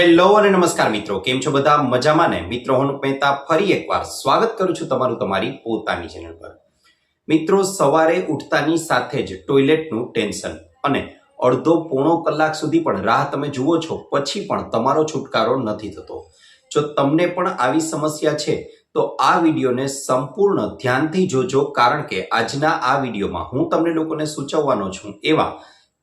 Hello અને નમસ્કાર મિત્રો, કેમ છો બધા? મજામાં ને? મિત્રો, હું મહેતા ફરી એકવાર સ્વાગત કરું છું તમારું તમારી પોતાની ચેનલ પર. મિત્રો, સવારે ઉઠતાની સાથે જ ટોયલેટનું ટેન્શન અને અડધો પોણો કલાક સુધી પણ રાહ તમે જુઓ છો, પછી પણ તમારો છુટકારો નથી થતો. જો તમને પણ આવી સમસ્યા છે, તો આ વિડીયોને સંપૂર્ણ ધ્યાનથી જોજો, કારણ કે આજના આ વિડીયોમાં હું તમને લોકોને સૂચવવાનો છું એવા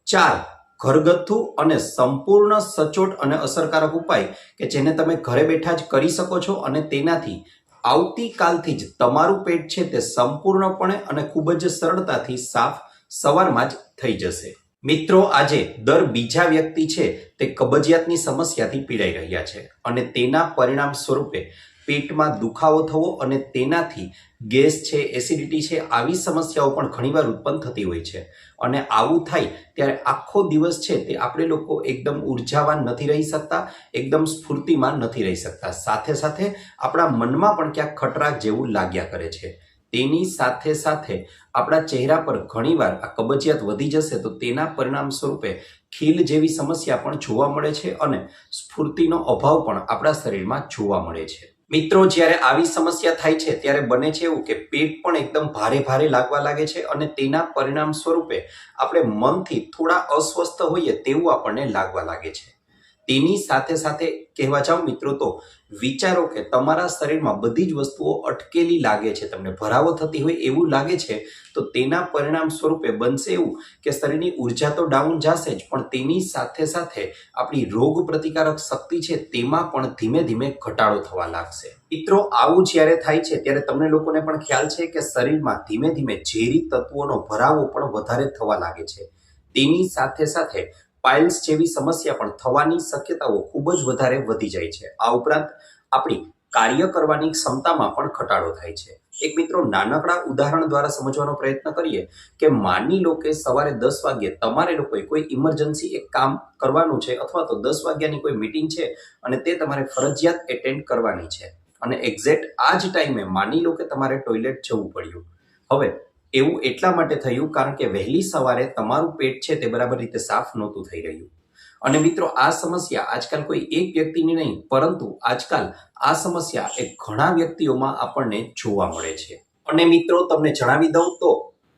ચાર ઘરગથ્થુ અને સંપૂર્ણ સચોટ અને અસરકારક ઉપાય કે જેને તમે ઘરે બેઠા જ કરી શકો છો અને તેનાથી આવતીકાલથી જ તમારું પેટ છે તે સંપૂર્ણપણે અને ખૂબ જ સરળતાથી સાફ સવારમાં જ થઈ જશે. મિત્રો, આજે દર બીજા વ્યક્તિ છે તે કબજિયાતની સમસ્યાથી પીડાઈ રહ્યા છે અને તેના પરિણામ સ્વરૂપે પેટમાં દુખાવો થવો અને તેનાથી ગેસ છે, એસિડિટી છે, આવી સમસ્યાઓ પણ ઘણીવાર ઉત્પન્ન થતી હોય છે. અને આવું થાય ત્યારે આખો દિવસ છે તે આપણે લોકો એકદમ ઉર્જાવાન નથી રહી શકતા, એકદમ સ્ફૂર્તિમાં નથી રહી શકતા. સાથે સાથે આપણા મનમાં પણ ક્યાંક ખટરાક જેવું લાગ્યા કરે છે. તેની સાથે સાથે આપણા ચહેરા પર ઘણીવાર આ કબજિયાત વધી જશે તો તેના પરિણામ સ્વરૂપે ખીલ જેવી સમસ્યા પણ જોવા મળે છે અને સ્ફૂર્તિનો અભાવ પણ આપણા શરીરમાં જોવા મળે છે. મિત્રો, જ્યારે આવી સમસ્યા થાય છે, ત્યારે બને છે એવું કે પેટ પણ એકદમ ભારે ભારે લાગવા લાગે છે અને તેના પરિણામ સ્વરૂપે આપણે મનથી થોડા અસ્વસ્થ હોઈએ તેવું આપણને લાગવા લાગે છે. તેની સાથે સાથે કહેવા જાવ મિત્રો તો વિચારો કે તમારા શરીરમાં બધી જ વસ્તુઓ અટકેલી લાગે છે, તમને ભરાવો થતી હોય એવું લાગે છે, તો તેના પરિણામ સ્વરૂપે બનશે એવું કે શરીરની ઊર્જા તો ડાઉન જશે જ, પણ તેની સાથે સાથે આપણી રોગ પ્રતિકારક શક્તિ છે તેમાં પણ ધીમે ધીમે ઘટાડો થવા લાગશે. મિત્રો, આવું જ્યારે થાય છે, ત્યારે તમને લોકોને પણ ખ્યાલ છે કે શરીરમાં ધીમે ધીમે ઝેરી તત્વોનો ભરાવો પણ વધારે થવા લાગે છે. તેની સાથે સાથે પાઇલ્સ જેવી સમસ્યા પણ થવાની શક્યતાઓ ખૂબ જ વધારે વધી જાય છે. આ ઉપરાંત આપણી કાર્ય કરવાની ક્ષમતામાં પણ ઘટાડો થાય છે. એક મિત્રો, નાનકડા ઉદાહરણ દ્વારા સમજવાનો પ્રયત્ન કરીએ કે માની લો કે સવારે દસ વાગ્યે તમારે લોકોએ કોઈ ઇમરજન્સી એક કામ કરવાનું છે અથવા તો દસ વાગ્યાની કોઈ મીટિંગ છે અને તે તમારે ફરજિયાત એટેન્ડ કરવાની છે. અને એક્ઝેક્ટ આ જ ટાઈમે માની લો કે તમારે ટોયલેટ જવું પડ્યું. હવે એવું એટલા માટે થયું કારણ કે વહેલી સવારે તમારું પેટ છે તે બરાબર રીતે સાફ નહોતું થઈ રહ્યું. અને મિત્રો, આ સમસ્યા આજકાલ કોઈ એક વ્યક્તિની નહીં, પરંતુ આજકાલ આ સમસ્યા એ ઘણા વ્યક્તિઓમાં આપણને જોવા મળે છે. અને મિત્રો, તમને જણાવી દઉં તો,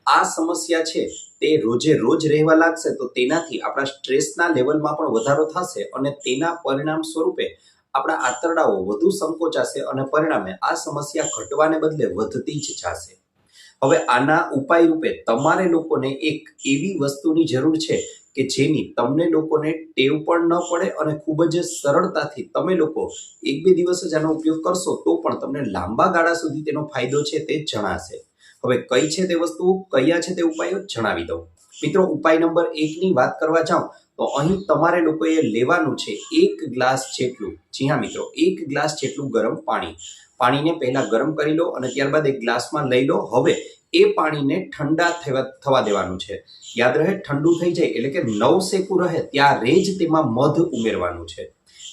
આ સમસ્યા છે તે રોજે રોજ રહેવા લાગશે તો તેનાથી આપણા સ્ટ્રેસના લેવલમાં પણ વધારો થશે અને તેના પરિણામ સ્વરૂપે આપણા આંતરડાઓ વધુ સંકોચાશે અને પરિણામે આ સમસ્યા ઘટવાને બદલે વધતી જ જશે. હવે આના ઉપાય રૂપે તમારે લોકોને એક એવી વસ્તુની જરૂર છે કે જેની તમને લોકોને ટેવ પણ ન પડે અને ખૂબ જ સરળતાથી તમે લોકો એક બે દિવસ જ આનો ઉપયોગ કરશો તો પણ તમને લાંબા ગાળા સુધી તેનો ફાયદો છે તે જણાશે. હવે કઈ છે તે વસ્તુ, કયા છે તે ઉપાયો જણાવી દઉં. મિત્રો, ઉપાય નંબર એકની વાત કરવા જાઉં, તો અહીં તમારે લોકોએ લેવાનું છે એક ગ્લાસ જેટલું. જી હા મિત્રો, એક ગ્લાસ જેટલું ગરમ પાણી. પાણીને પહેલા ગરમ કરી લો અને ત્યારબાદ એક ગ્લાસમાં લઈ લો. હવે એ પાણીને ઠંડા થવા દેવાનું છે. યાદ રહે, ઠંડુ થઈ જાય એટલે કે નવ શેકું રહે, ત્યારે જ તેમાં મધ ઉમેરવાનું છે.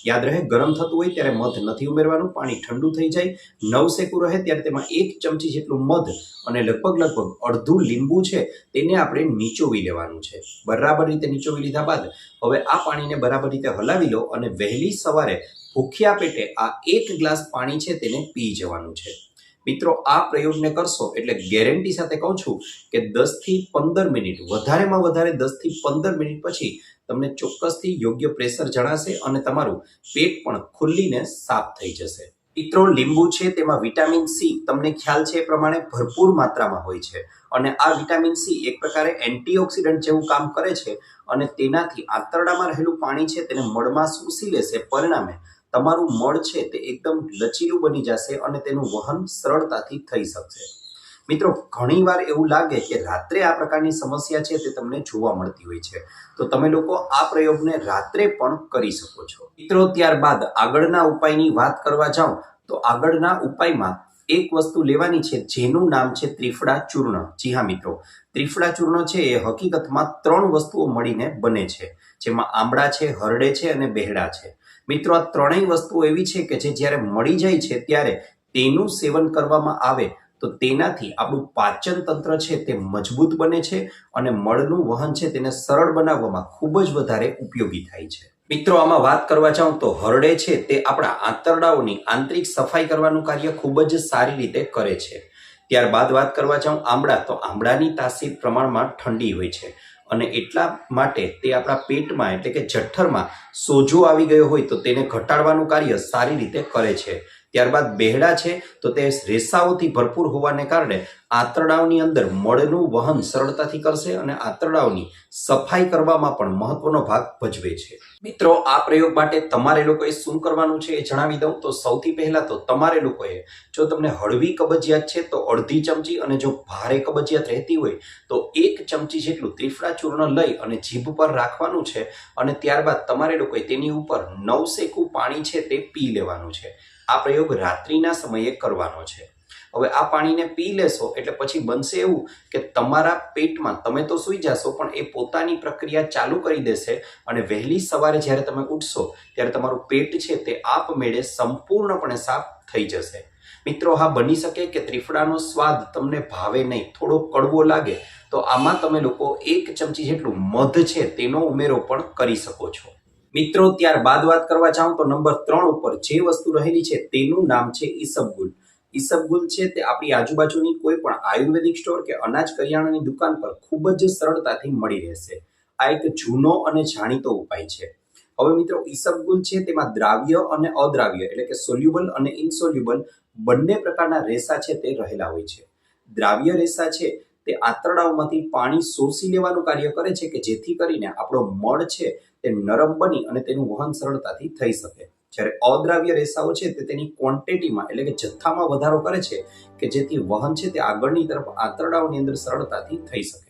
યાદ રહે, ગરમ થતું હોય ત્યારે મધ નથી ઉમેરવાનું, પાણી ઠંડુ થઈ જાય. નવ શેકું રહે ત્યારે તેમાં એક ચમચી જેટલું મધ અને લગભગ લગભગ અડધું લીંબુ છે તેને આપણે નીચોવી લેવાનું છે. બરાબર રીતે નીચોવી લીધા બાદ હવે આ પાણીને બરાબર રીતે હલાવી લો અને વહેલી સવારે ભૂખ્યા પેટે આ એક ગ્લાસ પાણી છે તેને પી જવાનું છે. મિત્રો, આ પ્રયોગને કરશો એટલે ગેરંટી સાથે કહું છું કે દસથી પંદર મિનિટ, વધારેમાં વધારે દસથી પંદર મિનિટ પછી તમને ચોક્કસથી યોગ્ય પ્રેશર જણાશે અને તમારું પેટ પણ ખુલ્લીને સાફ થઈ જશે. મિત્રો, લીંબુ છે તેમાં વિટામિન સી તમને ખ્યાલ છે એ પ્રમાણે ભરપૂર માત્રામાં હોય છે અને આ વિટામિન સી એક પ્રકારે એન્ટીઓક્સિડન્ટ જેવું કામ કરે છે અને તેનાથી આંતરડામાં રહેલું પાણી છે તેને મળમાં શોષી લેશે. પરિણામે તમારું મળ છે તે એકદમ લચીલું બની જશે અને તેનું વહન સરળતાથી થઈ શકશે. મિત્રો, ઘણીવાર એવું લાગે કે રાત્રે આ પ્રકારની સમસ્યા છે તે તમને જોવા મળતી હોય છે. તો તમે લોકો આ પ્રયોગને રાત્રે પણ કરી શકો છો. મિત્રો, ત્યારબાદ આગળના ઉપાયની વાત કરવા જાઉં, તો આગળના ઉપાયમાં એક વસ્તુ લેવાની છે જેનું નામ છે ત્રિફળા ચૂર્ણ. જી હા, મિત્રો. ત્રિફળા ચૂર્ણ છે એ હકીકતમાં ત્રણ વસ્તુઓ મળીને બને છે. જેમાં આંબળા છે, હરડે છે અને બેહડા છે. મિત્રો, આ ત્રણેય વસ્તુઓ એવી છે કે જે જ્યારે મળી જાય છે, ત્યારે તેનું સેવન કરવામાં આવે, તો તેનાથી આપણું પાચન તંત્ર છે તે મજબૂત બને છે અને મળનું વહન છે તેને સરળ બનાવવામાં ખૂબ જ વધારે ઉપયોગી થાય છે. મિત્રો, આમાં વાત કરવા જાઉં તો હરડે છે તે આપણા આંતરડાઓની આંતરિક સફાઈ કરવાનું કાર્ય ખૂબ જ સારી રીતે કરે છે. ત્યારબાદ વાત કરવા જાઉં આમળા, તો આમળાની તાસીર પ્રમાણમાં ઠંડી હોય છે. અને એટલા માટે તે આપણા પેટમાં, એટલે કે જઠ્ઠરમાં સોજો આવી ગયો હોય તો તેને ઘટાડવાનું કાર્ય સારી રીતે કરે છે. ત્યારબાદ બેહડા છે, તો તે રેસાઓથી ભરપૂર હોવાને કારણે આંતરડાઓની અંદર મળનું વહન સરળતાથી કરશે અને આંતરડાઓની સફાઈ કરવામાં પણ મહત્વનો ભાગ ભજવે છે. મિત્રો, આ પ્રયોગ માટે તમારે લોકોએ શું કરવાનું છે એ જણાવી દઉં. તો સૌથી પહેલા તો તમારે લોકોએ, જો તમને હળવી કબજિયાત છે, તો અડધી ચમચી અને જો ભારે કબજિયાત રહેતી હોય, તો એક ચમચી જેટલું ત્રિફળા ચૂર્ણ લઈ અને જીભ પર રાખવાનું છે અને ત્યારબાદ તમારે લોકોએ તેની ઉપર નવસેકું પાણી છે તે પી લેવાનું છે. આ પ્રયોગ રાત્રિના સમયે કરવાનો છે. હવે આ પાણીને પી લેશો એટલે પછી બનશે એવું કે તમારા પેટમાં તમે તો સૂઈ જશો પણ એ પોતાની પ્રક્રિયા ચાલુ કરી દેશે અને વહેલી સવારે જ્યારે તમે ઉઠશો ત્યારે તમારું પેટ છે તે આપમેળે સંપૂર્ણપણે સાફ થઈ જશે. મિત્રો, હા, બની શકે કે ત્રિફળાનો સ્વાદ તમને ભાવે નહીં, થોડો કડવો લાગે, તો આમાં તમે લોકો એક ચમચી જેટલું મધ છે તેનો ઉમેરો પણ કરી શકો છો. મિત્રો, ત્યારબાદ વાત કરવા જાઉં તો નંબર ત્રણ ઉપર જે વસ્તુ રહેલી છે તેનું નામ છે ઈસબગુલ ઈસબગુલ છે તે આપણી આજુબાજુની કોઈ પણ આયુર્વેદિક સ્ટોર કે અનાજ કરિયાણાની દુકાન પર ખૂબ જ સરળતાથી મળી રહેશે. આ એક જૂનો અને જાણીતો ઉપાય છે. હવે મિત્રો ઈસબગુલ છે તેમાં દ્રાવ્ય અને અદ્રાવ્ય એટલે કે સોલ્યુબલ અને ઇનસોલ્યુબલ બંને પ્રકારના રેસા છે તે રહેલા હોય છે. દ્રાવ્ય રેસા છે તે આંતરડાઓમાંથી પાણી શોષી લેવાનું કાર્ય કરે છે કે જેથી કરીને આપણો મળ છે તે નરમ બની અને તેનું વહન સરળતાથી થઈ શકે. જ્યારે અદ્રાવ્ય રેસાઓ છે તે તેની ક્વોન્ટિટીમાં એટલે કે જથ્થામાં વધારો કરે છે કે જેથી વહન છે તે આગળની તરફ આંતરડાઓની અંદર સરળતાથી થઈ શકે.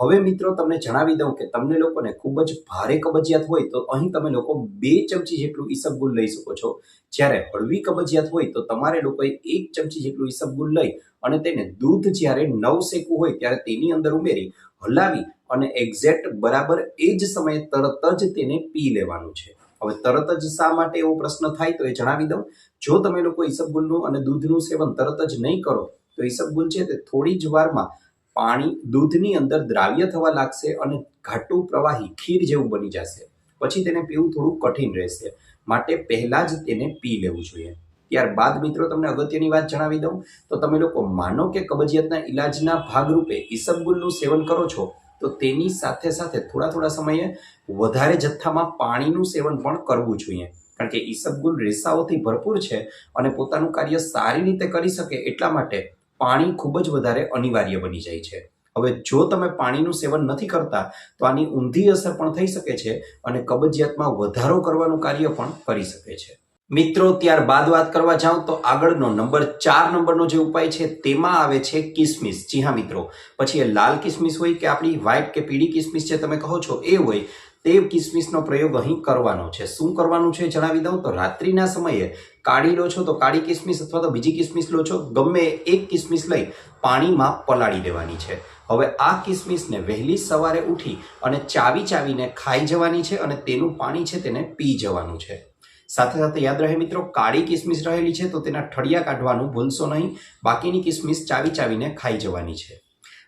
હવે મિત્રો તમને જણાવી દઉં કે તમને લોકોને ખૂબ જ ભારે કબજિયાત હોય તો અહીં તમે લોકો બે ચમચી જેટલું ઈસબગુલ લઈ શકો છો. જ્યારે હળવી કબજિયાત હોય તો તમારે લોકોએ એક ચમચી જેટલું ઈસબગુલ લઈ અને તેને દૂધ જ્યારે નવ શેકવું હોય ત્યારે તેની અંદર ઉમેરી, હલાવી અને એક્ઝેક્ટ બરાબર એ જ સમયે તરત જ તેને પી લેવાનું છે. હવે તરત જ શા માટે એવો પ્રશ્ન થાય તો એ જણાવી દઉં. જો તમે લોકો ઈસબગુલનું અને દૂધનું સેવન તરત જ નહીં કરો તો ઈસબગુલ છે તે થોડી જ વારમાં પાણી દૂધની અંદર દ્રાવ્ય થવા લાગશે અને ઘાટું પ્રવાહી ખીર જેવું બની જશે. પછી તેને પીવું થોડું કઠિન રહેશે. માટે પહેલાં જ તેને પી લેવું જોઈએ. ત્યારબાદ મિત્રો તમને અગત્યની વાત જણાવી દઉં. તો તમે લોકો માનો કે કબજિયાતના ઈલાજના ભાગરૂપે ઈસબગુલનું સેવન કરો છો, તો તેની સાથે સાથે થોડા થોડા સમયે વધારે જથ્થામાં પાણીનું સેવન પણ કરવું જોઈએ. કારણ કે ઈસબગુલ રેસાઓથી ભરપૂર છે અને પોતાનું કાર્ય સારી રીતે કરી શકે એટલા માટે પાણી ખૂબ જ વધારે અનિવાર્ય બની જાય છે. હવે જો તમે પાણીનું સેવન નથી કરતા, તો આની ઊંધી અસર પણ થઈ શકે છે અને કબજિયાતમાં વધારો કરવાનું કાર્ય પણ કરી શકે છે. મિત્રો, ત્યારબાદ વાત કરવા જાઉં તો આગળનો નંબર ચાર નંબરનો જે ઉપાય છે, તેમાં આવે છે કિસમિસ. જી હા, મિત્રો. પછી એ લાલ કિસમિસ હોય કે આપણી વ્હાઇટ કે પીળી કિસમિસ જે તમે કહો છો, એ હોય. તે કિસમિસનો પ્રયોગ અહીં કરવાનો છે. શું કરવાનું છે જણાવી દઉં? તો રાત્રિના સમયે કાળી લો છો તો કાળી કિસમિસ અથવા તો બીજી કિસમિસ લો છો. ગમે એક કિસમિસ લઈ પાણીમાં પલાળી દેવાની છે. હવે આ કિસમિસને વહેલી સવારે ઉઠી અને ચાવી ચાવીને ખાઈ જવાની છે અને તેનું પાણી છે તેને પી જવાનું છે. સાથે સાથે યાદ રહે મિત્રો, કાળી કિસમિસ રહેલી છે તો તેના ઠળિયા કાઢવાનું ભૂલશો નહીં. બાકીની કિસમિસ ચાવી ચાવીને ખાઈ જવાની છે.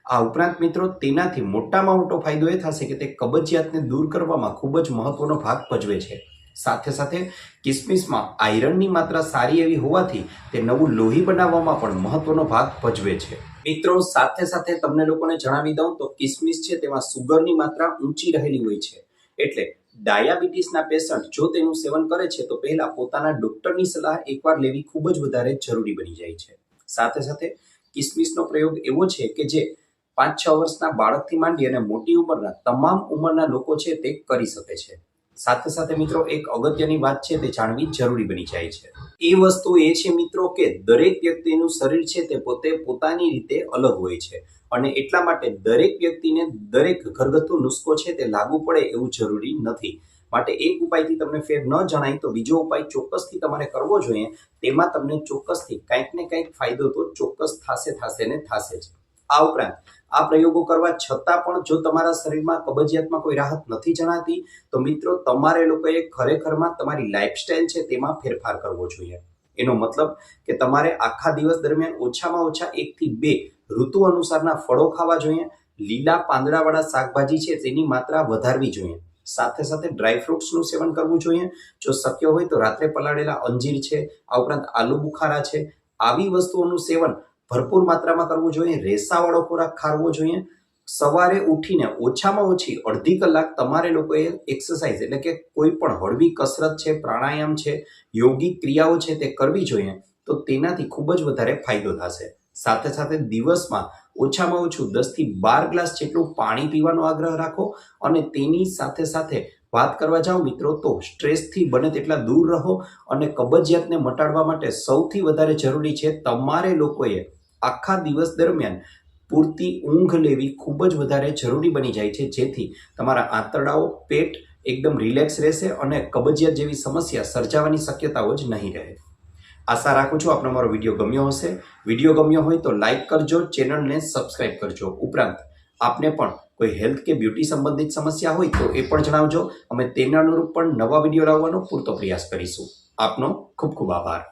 આ ઉપરાંત મિત્રો, તેનાથી મોટામાં મોટો ફાયદો એ થશે કે તે કબજિયાતને દૂર કરવામાં ખૂબ જ મહત્વનો ભાગ ભજવે છે. સાથે સાથે કિસમિસમાં આયરનની માત્રા સારી એવી હોવાથી તે નવું લોહી બનાવવામાં પણ મહત્વનો ભાગ ભજવે છે. મિત્રો, સાથે સાથે તમને લોકોને જણાવી દઉં તો કિસમિસ છે તેમાં સુગરની માત્રા ઊંચી રહેલી હોય છે. એટલે ડાયાબિટીસના પેશન્ટ જો તેનું સેવન કરે છે તો પહેલા પોતાના ડોક્ટરની સલાહ એકવાર લેવી ખૂબ જ વધારે જરૂરી બની જાય છે. સાથે સાથે કિસમિસનો પ્રયોગ એવો છે કે જે પાંચ છ વર્ષના બાળકથી માંડી અને મોટી ઉંમરના તમામ ઉંમરના લોકો છે તે કરી શકે છે. સાથે સાથે મિત્રો, એક અગત્યની વાત છે તે જાણવી જરૂરી બની જાય છે. એ વસ્તુ એ છે મિત્રો કે દરેક વ્યક્તિનું શરીર છે તે પોતે પોતાની રીતે અલગ હોય છે અને એટલા માટે દરેક વ્યક્તિને દરેક ઘરગથ્થુ નુસ્ખો છે તે લાગુ પડે એવું જરૂરી નથી. માટે એક ઉપાયથી તમને ફેર ન જણાય તો બીજો ઉપાય ચોક્કસથી તમારે કરવો જોઈએ. તેમાં તમને ચોક્કસથી કંઈક ને કંઈક ફાયદો તો ચોક્કસ થશે થશે ને થશે જ. આ ઉપરાંત આ પ્રયોગો કરવા છતાં પણ જો તમારા શરીરમાં કબજિયાતમાં કોઈ રાહત નથી જણાતી, તો મિત્રો તમારે લોકોએ ખરેખરમાં તમારી લાઇફસ્ટાઇલ છે તેમાં ફેરફાર કરવો જોઈએ. એનો મતલબ કે તમારે આખા દિવસ દરમિયાન ઓછામાં ઓછા એકથી બે ઋતુ અનુસારના ફળો ખાવા જોઈએ. લીલા પાંદડાવાળા શાકભાજી છે તેની માત્રા વધારવી જોઈએ. સાથે સાથે ડ્રાય ફ્રૂટ્સનું સેવન કરવું જોઈએ. જો શક્ય હોય તો રાત્રે પલાળેલા અંજીર છે, આ ઉપરાંત આલુ બુખારા છે, આવી વસ્તુઓનું સેવન ભરપૂર માત્રામાં કરવું જોઈએ, રેસાવાળો ખોરાક ખાવો જોઈએ. સવારે ઉઠીને ઓછામાં ઓછી અડધી કલાક તમારે લોકોએ એક્સરસાઇઝ એટલે કે કોઈ પણ હળવી કસરત છે, પ્રાણાયામ છે, યોગિક ક્રિયાઓ છે તે કરવી જોઈએ, તો તેનાથી ખૂબ જ વધારે ફાયદો થશે. સાથે સાથે દિવસમાં ઓછામાં ઓછું દસથી બાર ગ્લાસ જેટલું પાણી પીવાનો આગ્રહ રાખો અને તેની સાથે સાથે વાત કરવા જાઓ મિત્રો તો સ્ટ્રેસથી બને તેટલા દૂર રહો અને કબજિયાતને મટાડવા માટે સૌથી વધારે જરૂરી છે તમારે લોકોએ આખા દિવસ દરમિયાન પૂરતી ઊંઘ લેવી ખૂબ જ વધારે જરૂરી બની જાય છે. જેથી તમારા આંતરડાઓ, પેટ એકદમ રિલેક્સ રહેશે અને કબજિયાત જેવી સમસ્યા સર્જાવાની શક્યતાઓ જ નહીં રહે. આશા રાખું છું આપનો મારો વીડિયો ગમ્યો હશે. વીડિયો ગમ્યો હોય તો લાઇક કરજો, ચેનલને સબસ્ક્રાઇબ કરજો. ઉપરાંત આપને પણ કોઈ હેલ્થ કે બ્યુટી સંબંધિત સમસ્યા હોય તો એ પણ જણાવજો. અમે તેના અનુરૂપ પણ નવા વીડિયો લાવવાનો પૂરતો પ્રયાસ કરીશું. આપનો ખૂબ ખૂબ આભાર.